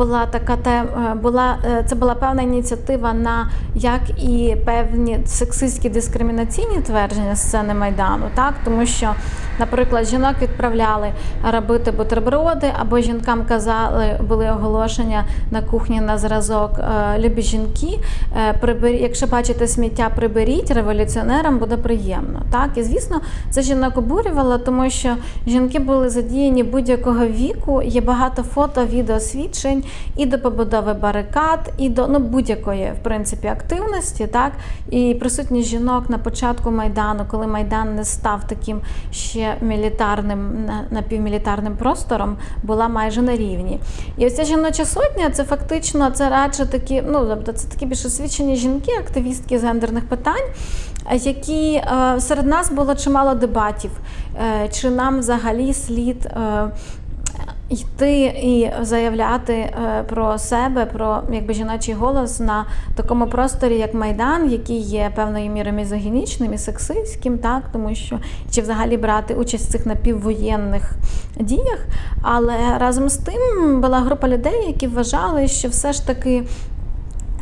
Була така те, була е, це була певна ініціатива на як і певні сексистські дискримінаційні твердження сцени майдану, так тому що, наприклад, жінок відправляли робити бутерброди, або жінкам казали, були оголошення на кухні на зразок е, любі жінки. е, прибер- якщо бачите сміття, приберіть революціонерам буде приємно. Так і звісно, це жінок обурювало, тому що жінки були задіяні будь-якого віку. Є багато фото, відеосвідчень і до побудови барикад, і до ну будь-якої в принципі активності, так і присутність жінок на початку майдану, коли майдан не став таким ще мілітарним напівмілітарним простором, була майже на рівні. І ось ця жіноча сотня це фактично це радше такі, ну тобто це такі більш освічені жінки, активістки з гендерних питань, е, які е, серед нас було чимало дебатів, е, чи нам взагалі слід. Йти і заявляти е, про себе, про якби жіночий голос на такому просторі, як Майдан, який є певною мірою мізогінічним і сексистським, так тому що чи взагалі брати участь в цих напіввоєнних діях. Але разом з тим була група людей, які вважали, що все ж таки.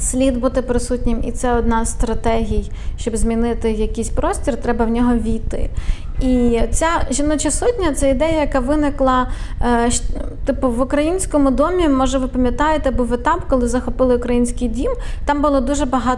Слід бути присутнім, і це одна з стратегій, щоб змінити якийсь простір, треба в нього війти. І ця жіноча сотня це ідея, яка виникла е, типу в українському домі. Може, ви пам'ятаєте, був етап, коли захопили український дім. Там було дуже багато.